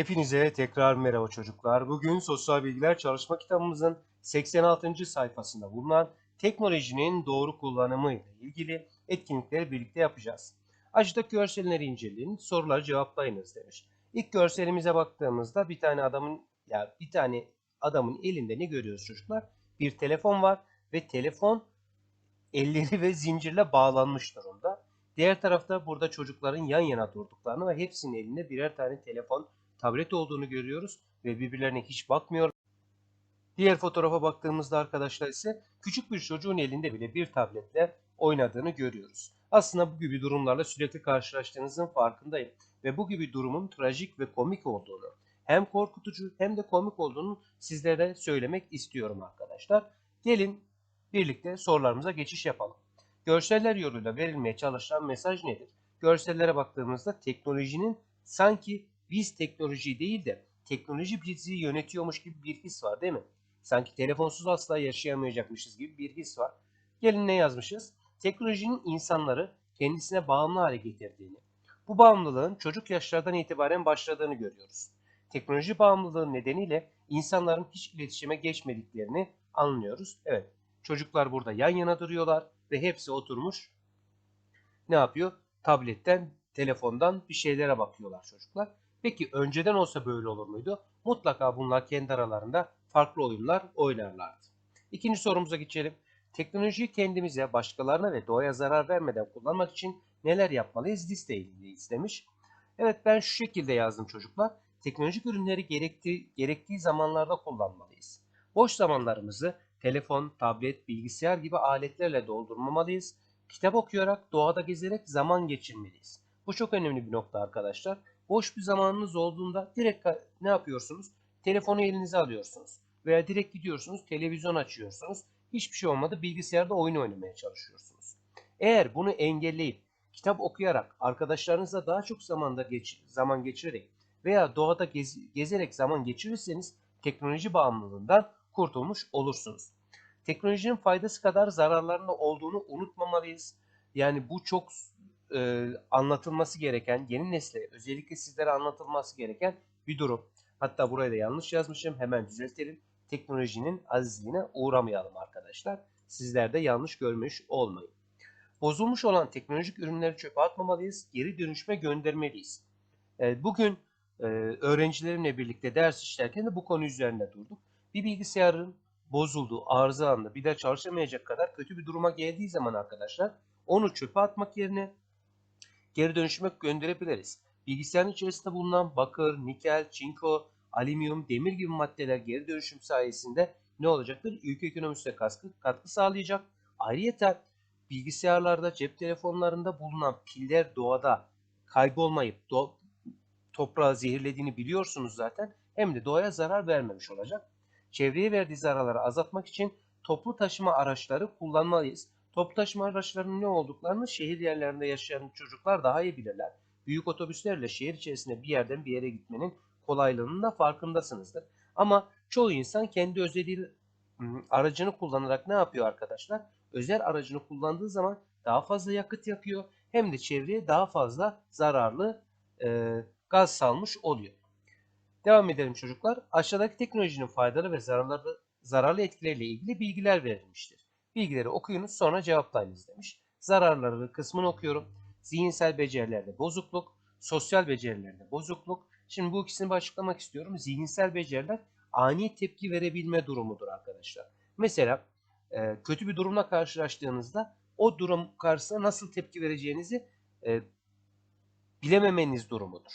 Hepinize tekrar merhaba çocuklar. Bugün sosyal bilgiler çalışma kitabımızın 86. sayfasında bulunan teknolojinin doğru kullanımı ile ilgili etkinlikleri birlikte yapacağız. Aşağıdaki görselleri inceleyin, soruları cevaplayınız demiş. İlk görselimize baktığımızda bir tane adamın ya bir tane adamın elinde ne görüyoruz çocuklar? Bir telefon var ve telefon elleri ve zincirle bağlanmış durumda. Diğer tarafta burada çocukların yan yana durduklarını ve hepsinin elinde birer tane telefon, tablet olduğunu görüyoruz ve birbirlerine hiç bakmıyor. Diğer fotoğrafa baktığımızda arkadaşlar ise küçük bir çocuğun elinde bile bir tabletle oynadığını görüyoruz. Aslında bu gibi durumlarla sürekli karşılaştığınızın farkındayım ve bu gibi durumun trajik ve komik olduğunu, hem korkutucu hem de komik olduğunu sizlere söylemek istiyorum arkadaşlar. Gelin birlikte sorularımıza geçiş yapalım. Görseller yoluyla verilmeye çalışılan mesaj nedir? Görsellere baktığımızda teknolojinin sanki biz teknoloji değil de teknoloji bizi yönetiyormuş gibi bir his var değil mi? Sanki telefonsuz asla yaşayamayacakmışız gibi bir his var. Gelin ne yazmışız? Teknolojinin insanları kendisine bağımlı hale getirdiğini, bu bağımlılığın çocuk yaşlardan itibaren başladığını görüyoruz. Teknoloji bağımlılığı nedeniyle insanların hiç iletişime geçmediklerini anlıyoruz. Evet, çocuklar burada yan yana duruyorlar ve hepsi oturmuş ne yapıyor? Tabletten, telefondan bir şeylere bakıyorlar çocuklar. Peki önceden olsa böyle olur muydu? Mutlaka bunlar kendi aralarında farklı oyunlar oynarlardı. İkinci sorumuza geçelim. Teknolojiyi kendimize, başkalarına ve doğaya zarar vermeden kullanmak için neler yapmalıyız listeyi demiş. Evet ben şu şekilde yazdım çocuklar. Teknolojik ürünleri gerektiği, gerektiği zamanlarda kullanmalıyız. Boş zamanlarımızı telefon, tablet, bilgisayar gibi aletlerle doldurmamalıyız. Kitap okuyarak, doğada gezerek zaman geçirmeliyiz. Bu çok önemli bir nokta arkadaşlar. Boş bir zamanınız olduğunda direkt ne yapıyorsunuz? Telefonu elinize alıyorsunuz. Veya direkt gidiyorsunuz, televizyon açıyorsunuz. Hiçbir şey olmadı, bilgisayarda oyun oynamaya çalışıyorsunuz. Eğer bunu engelleyip, kitap okuyarak, arkadaşlarınızla daha çok zamanda geç, zaman geçirerek veya doğada gez, gezerek zaman geçirirseniz teknoloji bağımlılığından kurtulmuş olursunuz. Teknolojinin faydası kadar zararlarının olduğunu unutmamalıyız. Yani bu çok e, anlatılması gereken, yeni nesle özellikle sizlere anlatılması gereken bir durum. Hatta buraya da yanlış yazmışım. Hemen düzeltelim. Teknolojinin azizliğine uğramayalım arkadaşlar. Sizler de yanlış görmüş olmayın. Bozulmuş olan teknolojik ürünleri çöpe atmamalıyız. Geri dönüşme göndermeliyiz. E, bugün e, öğrencilerimle birlikte ders işlerken de bu konu üzerinde durduk. Bir bilgisayarın bozulduğu, arızalandı, bir daha çalışamayacak kadar kötü bir duruma geldiği zaman arkadaşlar onu çöpe atmak yerine geri dönüşüme gönderebiliriz. Bilgisayarın içerisinde bulunan bakır, nikel, çinko, alüminyum, demir gibi maddeler geri dönüşüm sayesinde ne olacaktır? Ülke ekonomisine katkı, katkı sağlayacak. Ayrıca bilgisayarlarda, cep telefonlarında bulunan piller doğada kaybolmayıp do toprağı zehirlediğini biliyorsunuz zaten. Hem de doğaya zarar vermemiş olacak. Çevreye verdiği zararları azaltmak için toplu taşıma araçları kullanmalıyız. Toplu taşıma araçlarının ne olduklarını şehir yerlerinde yaşayan çocuklar daha iyi bilirler. Büyük otobüslerle şehir içerisinde bir yerden bir yere gitmenin kolaylığının da farkındasınızdır. Ama çoğu insan kendi özel aracını kullanarak ne yapıyor arkadaşlar? Özel aracını kullandığı zaman daha fazla yakıt yakıyor hem de çevreye daha fazla zararlı e, gaz salmış oluyor. Devam edelim çocuklar. Aşağıdaki teknolojinin faydalı ve zararlı, zararlı etkileriyle ilgili bilgiler verilmiştir. Bilgileri okuyunuz sonra cevaplayınız demiş. Zararları kısmını okuyorum. Zihinsel becerilerde bozukluk, sosyal becerilerde bozukluk. Şimdi bu ikisini açıklamak istiyorum. Zihinsel beceriler ani tepki verebilme durumudur arkadaşlar. Mesela e, kötü bir durumla karşılaştığınızda o durum karşısında nasıl tepki vereceğinizi e, bilememeniz durumudur.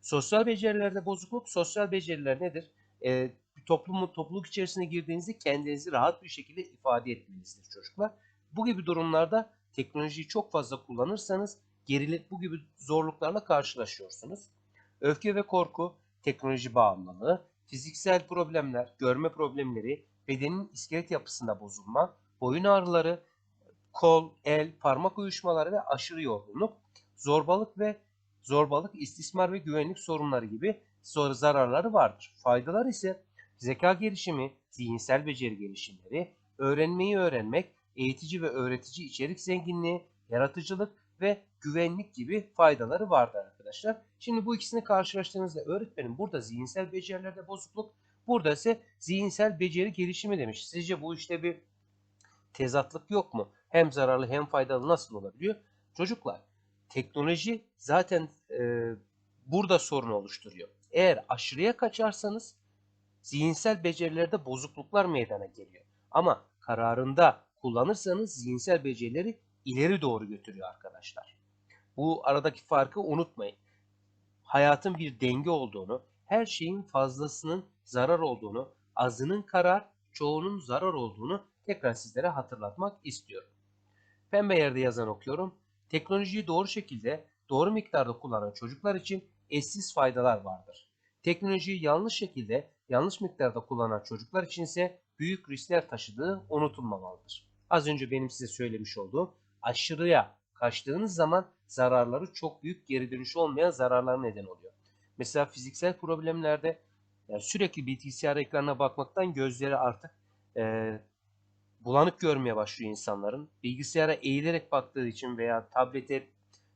Sosyal becerilerde bozukluk, sosyal beceriler nedir? E, toplumu, topluluk içerisine girdiğinizde kendinizi rahat bir şekilde ifade etmenizdir çocuklar. Bu gibi durumlarda teknolojiyi çok fazla kullanırsanız gerilik bu gibi zorluklarla karşılaşıyorsunuz. Öfke ve korku, teknoloji bağımlılığı, fiziksel problemler, görme problemleri, bedenin iskelet yapısında bozulma, boyun ağrıları, kol, el, parmak uyuşmaları ve aşırı yorgunluk, zorbalık ve zorbalık, istismar ve güvenlik sorunları gibi zararları vardır. Faydalar ise zeka gelişimi, zihinsel beceri gelişimleri, öğrenmeyi öğrenmek, eğitici ve öğretici içerik zenginliği, yaratıcılık ve güvenlik gibi faydaları vardır arkadaşlar. Şimdi bu ikisini karşılaştığınızda öğretmenim burada zihinsel becerilerde bozukluk, burada ise zihinsel beceri gelişimi demiş. Sizce bu işte bir tezatlık yok mu? Hem zararlı hem faydalı nasıl olabiliyor? Çocuklar teknoloji zaten e, burada sorun oluşturuyor. Eğer aşırıya kaçarsanız zihinsel becerilerde bozukluklar meydana geliyor. Ama kararında kullanırsanız zihinsel becerileri ileri doğru götürüyor arkadaşlar. Bu aradaki farkı unutmayın. Hayatın bir denge olduğunu, her şeyin fazlasının zarar olduğunu, azının karar, çoğunun zarar olduğunu tekrar sizlere hatırlatmak istiyorum. Pembe yerde yazan okuyorum. Teknolojiyi doğru şekilde, doğru miktarda kullanan çocuklar için eşsiz faydalar vardır. Teknolojiyi yanlış şekilde, yanlış miktarda kullanan çocuklar için ise büyük riskler taşıdığı unutulmamalıdır. Az önce benim size söylemiş olduğum aşırıya kaçtığınız zaman zararları çok büyük geri dönüşü olmayan zararlar neden oluyor. Mesela fiziksel problemlerde yani sürekli bilgisayar ekranına bakmaktan gözleri artık e, bulanık görmeye başlıyor insanların. Bilgisayara eğilerek baktığı için veya tablete,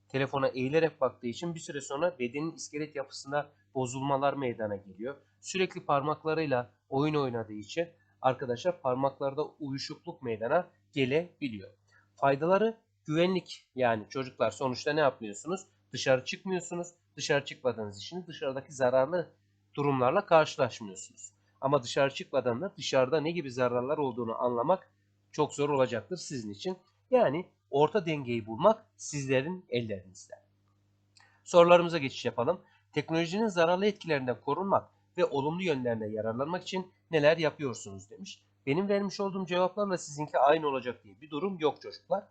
telefona eğilerek baktığı için bir süre sonra bedenin iskelet yapısında bozulmalar meydana geliyor. Sürekli parmaklarıyla oyun oynadığı için arkadaşlar parmaklarda uyuşukluk meydana gelebiliyor. Faydaları güvenlik yani çocuklar sonuçta ne yapmıyorsunuz? Dışarı çıkmıyorsunuz. Dışarı çıkmadığınız için dışarıdaki zararlı durumlarla karşılaşmıyorsunuz. Ama dışarı çıkmadan da dışarıda ne gibi zararlar olduğunu anlamak çok zor olacaktır sizin için. Yani orta dengeyi bulmak sizlerin ellerinizde. Sorularımıza geçiş yapalım. Teknolojinin zararlı etkilerinden korunmak ve olumlu yönlerine yararlanmak için neler yapıyorsunuz demiş. Benim vermiş olduğum cevaplarla sizinki aynı olacak diye bir durum yok çocuklar.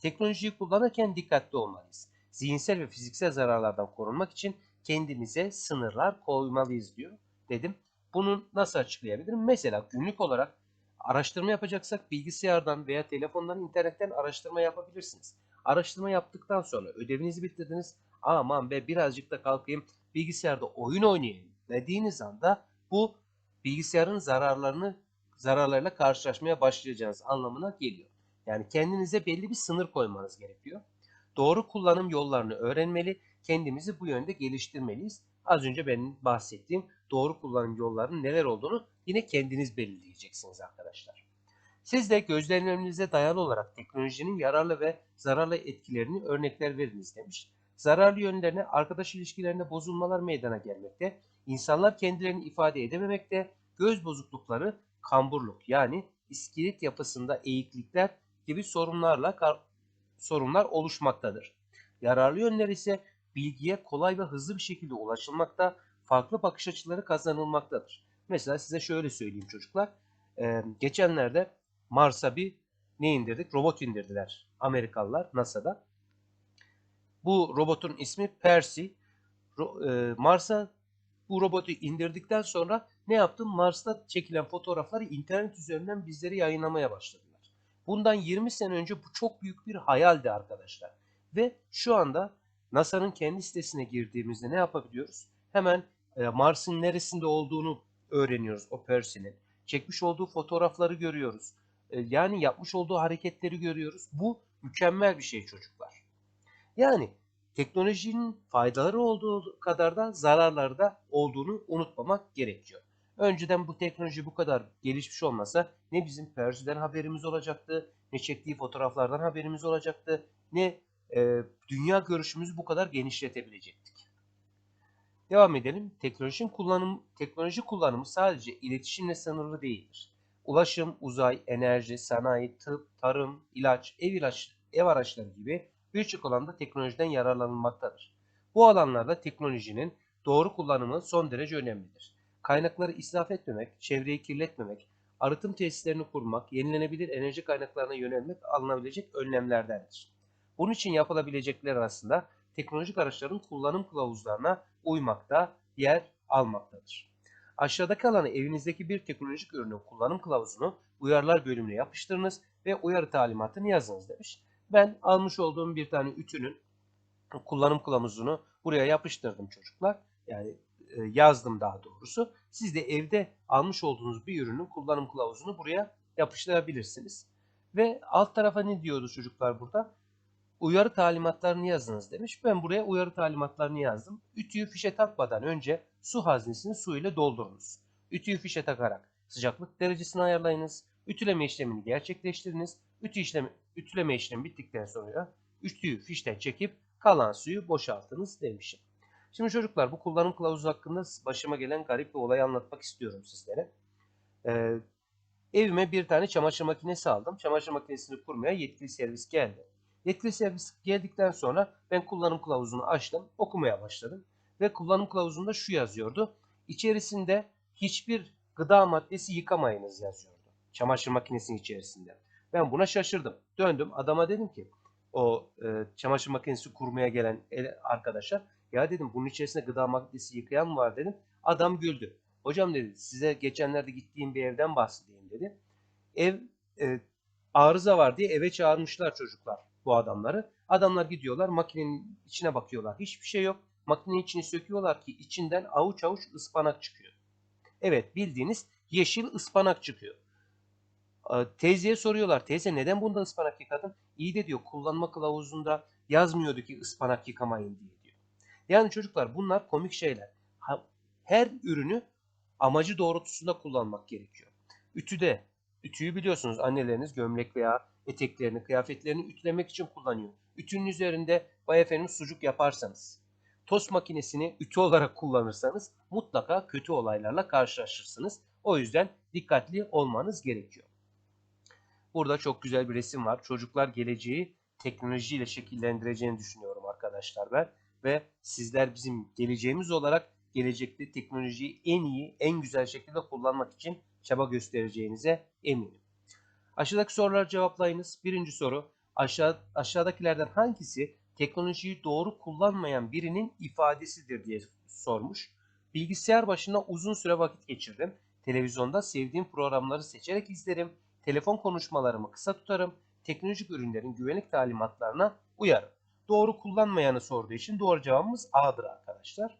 Teknolojiyi kullanırken dikkatli olmalıyız. Zihinsel ve fiziksel zararlardan korunmak için kendimize sınırlar koymalıyız diyor. Dedim. Bunu nasıl açıklayabilirim? Mesela günlük olarak araştırma yapacaksak bilgisayardan veya telefondan, internetten araştırma yapabilirsiniz. Araştırma yaptıktan sonra ödevinizi bitirdiniz. Aman be birazcık da kalkayım bilgisayarda oyun oynayayım dediğiniz anda bu bilgisayarın zararlarını zararlarıyla karşılaşmaya başlayacağınız anlamına geliyor. Yani kendinize belli bir sınır koymanız gerekiyor. Doğru kullanım yollarını öğrenmeli, kendimizi bu yönde geliştirmeliyiz. Az önce benim bahsettiğim doğru kullanım yollarının neler olduğunu yine kendiniz belirleyeceksiniz arkadaşlar. Siz de gözlemlerinize dayalı olarak teknolojinin yararlı ve zararlı etkilerini örnekler veriniz demiş. Zararlı yönlerine arkadaş ilişkilerinde bozulmalar meydana gelmekte, insanlar kendilerini ifade edememekte, göz bozuklukları, kamburluk yani iskelet yapısında eğiklikler gibi sorunlarla sorunlar oluşmaktadır. Yararlı yönler ise bilgiye kolay ve hızlı bir şekilde ulaşılmakta, farklı bakış açıları kazanılmaktadır. Mesela size şöyle söyleyeyim çocuklar. Ee, geçenlerde Mars'a bir ne indirdik? Robot indirdiler Amerikalılar NASA'da. Bu robotun ismi Percy. E, Mars'a bu robotu indirdikten sonra ne yaptım? Mars'ta çekilen fotoğrafları internet üzerinden bizlere yayınlamaya başladılar. Bundan 20 sene önce bu çok büyük bir hayaldi arkadaşlar. Ve şu anda NASA'nın kendi sitesine girdiğimizde ne yapabiliyoruz? Hemen e, Mars'ın neresinde olduğunu öğreniyoruz o Percy'nin. Çekmiş olduğu fotoğrafları görüyoruz. E, yani yapmış olduğu hareketleri görüyoruz. Bu mükemmel bir şey çocuklar. Yani teknolojinin faydaları olduğu kadar da zararları da olduğunu unutmamak gerekiyor. Önceden bu teknoloji bu kadar gelişmiş olmasa ne bizim Percy'den haberimiz olacaktı, ne çektiği fotoğraflardan haberimiz olacaktı, ne e, dünya görüşümüzü bu kadar genişletebilecektik. Devam edelim. Teknolojinin kullanım, teknoloji kullanımı sadece iletişimle sınırlı değildir. Ulaşım, uzay, enerji, sanayi, tıp, tarım, ilaç, ev ilaç, ev araçları gibi birçok alanda teknolojiden yararlanılmaktadır. Bu alanlarda teknolojinin doğru kullanımı son derece önemlidir. Kaynakları israf etmemek, çevreyi kirletmemek, arıtım tesislerini kurmak, yenilenebilir enerji kaynaklarına yönelmek alınabilecek önlemlerdendir. Bunun için yapılabilecekler arasında teknolojik araçların kullanım kılavuzlarına uymakta yer almaktadır. Aşağıdaki alana evinizdeki bir teknolojik ürünün kullanım kılavuzunu uyarılar bölümüne yapıştırınız ve uyarı talimatını yazınız demiş. Ben almış olduğum bir tane ütünün kullanım kılavuzunu buraya yapıştırdım çocuklar. Yani e, yazdım daha doğrusu. Siz de evde almış olduğunuz bir ürünün kullanım kılavuzunu buraya yapıştırabilirsiniz. Ve alt tarafa ne diyordu çocuklar burada? uyarı talimatlarını yazınız demiş. Ben buraya uyarı talimatlarını yazdım. Ütüyü fişe takmadan önce su haznesini su ile doldurunuz. Ütüyü fişe takarak sıcaklık derecesini ayarlayınız. Ütüleme işlemini gerçekleştiriniz. Ütü işlemi, ütüleme işlemi bittikten sonra ütüyü fişten çekip kalan suyu boşaltınız demişim. Şimdi çocuklar bu kullanım kılavuzu hakkında başıma gelen garip bir olayı anlatmak istiyorum sizlere. Ee, evime bir tane çamaşır makinesi aldım. Çamaşır makinesini kurmaya yetkili servis geldi. Yetkili servis geldikten sonra ben kullanım kılavuzunu açtım, okumaya başladım. Ve kullanım kılavuzunda şu yazıyordu. İçerisinde hiçbir gıda maddesi yıkamayınız yazıyordu. Çamaşır makinesinin içerisinde. Ben buna şaşırdım. Döndüm adama dedim ki o e, çamaşır makinesi kurmaya gelen el- arkadaşa ya dedim bunun içerisinde gıda maddesi yıkayan mı var dedim. Adam güldü. Hocam dedi size geçenlerde gittiğim bir evden bahsedeyim dedi. Ev e, arıza var diye eve çağırmışlar çocuklar bu adamları. Adamlar gidiyorlar makinenin içine bakıyorlar. Hiçbir şey yok. Makinenin içini söküyorlar ki içinden avuç avuç ıspanak çıkıyor. Evet bildiğiniz yeşil ıspanak çıkıyor. Ee, Teyzeye soruyorlar. Teyze neden bunda ıspanak yıkadın? İyi de diyor kullanma kılavuzunda yazmıyordu ki ıspanak yıkamayın diye diyor. Yani çocuklar bunlar komik şeyler. Her ürünü amacı doğrultusunda kullanmak gerekiyor. Ütüde, ütüyü biliyorsunuz anneleriniz gömlek veya eteklerini, kıyafetlerini ütülemek için kullanıyor. Ütünün üzerinde vay efendim sucuk yaparsanız, tost makinesini ütü olarak kullanırsanız mutlaka kötü olaylarla karşılaşırsınız. O yüzden dikkatli olmanız gerekiyor. Burada çok güzel bir resim var. Çocuklar geleceği teknolojiyle şekillendireceğini düşünüyorum arkadaşlar ben. Ve sizler bizim geleceğimiz olarak gelecekte teknolojiyi en iyi, en güzel şekilde kullanmak için çaba göstereceğinize eminim. Aşağıdaki soruları cevaplayınız. Birinci soru. Aşağı, aşağıdakilerden hangisi teknolojiyi doğru kullanmayan birinin ifadesidir diye sormuş. Bilgisayar başında uzun süre vakit geçirdim. Televizyonda sevdiğim programları seçerek izlerim. Telefon konuşmalarımı kısa tutarım. Teknolojik ürünlerin güvenlik talimatlarına uyarım. Doğru kullanmayanı sorduğu için doğru cevabımız A'dır arkadaşlar.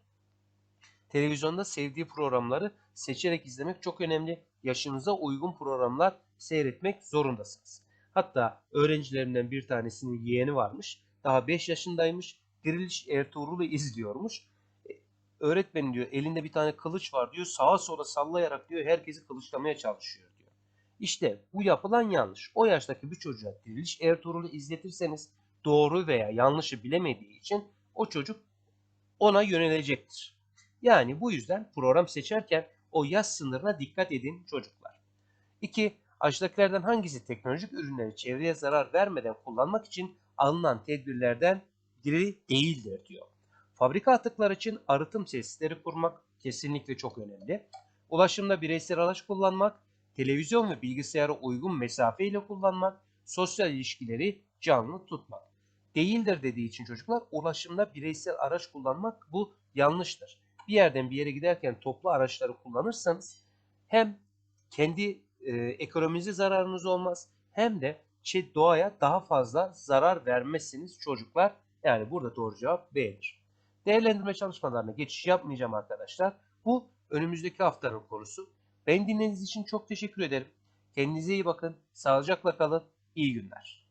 Televizyonda sevdiği programları seçerek izlemek çok önemli. Yaşınıza uygun programlar seyretmek zorundasınız. Hatta öğrencilerimden bir tanesinin yeğeni varmış. Daha 5 yaşındaymış. Diriliş Ertuğrul'u izliyormuş. E, Öğretmenin diyor elinde bir tane kılıç var diyor. Sağa sola sallayarak diyor herkesi kılıçlamaya çalışıyor. İşte bu yapılan yanlış. O yaştaki bir çocuğa Diriliş Ertuğrul'u izletirseniz doğru veya yanlışı bilemediği için o çocuk ona yönelecektir. Yani bu yüzden program seçerken o yaş sınırına dikkat edin çocuklar. 2. Aşağıdakilerden hangisi teknolojik ürünleri çevreye zarar vermeden kullanmak için alınan tedbirlerden biri değildir diyor. Fabrika atıkları için arıtım tesisleri kurmak kesinlikle çok önemli. Ulaşımda bireysel araç kullanmak, televizyon ve bilgisayara uygun mesafe ile kullanmak, sosyal ilişkileri canlı tutmak. Değildir dediği için çocuklar ulaşımda bireysel araç kullanmak bu yanlıştır. Bir yerden bir yere giderken toplu araçları kullanırsanız hem kendi e, ekonominize zararınız olmaz hem de doğaya daha fazla zarar vermezsiniz çocuklar. Yani burada doğru cevap B'dir. Değerlendirme çalışmalarına geçiş yapmayacağım arkadaşlar. Bu önümüzdeki haftanın konusu. Beni dinlediğiniz için çok teşekkür ederim. Kendinize iyi bakın. Sağlıcakla kalın. İyi günler.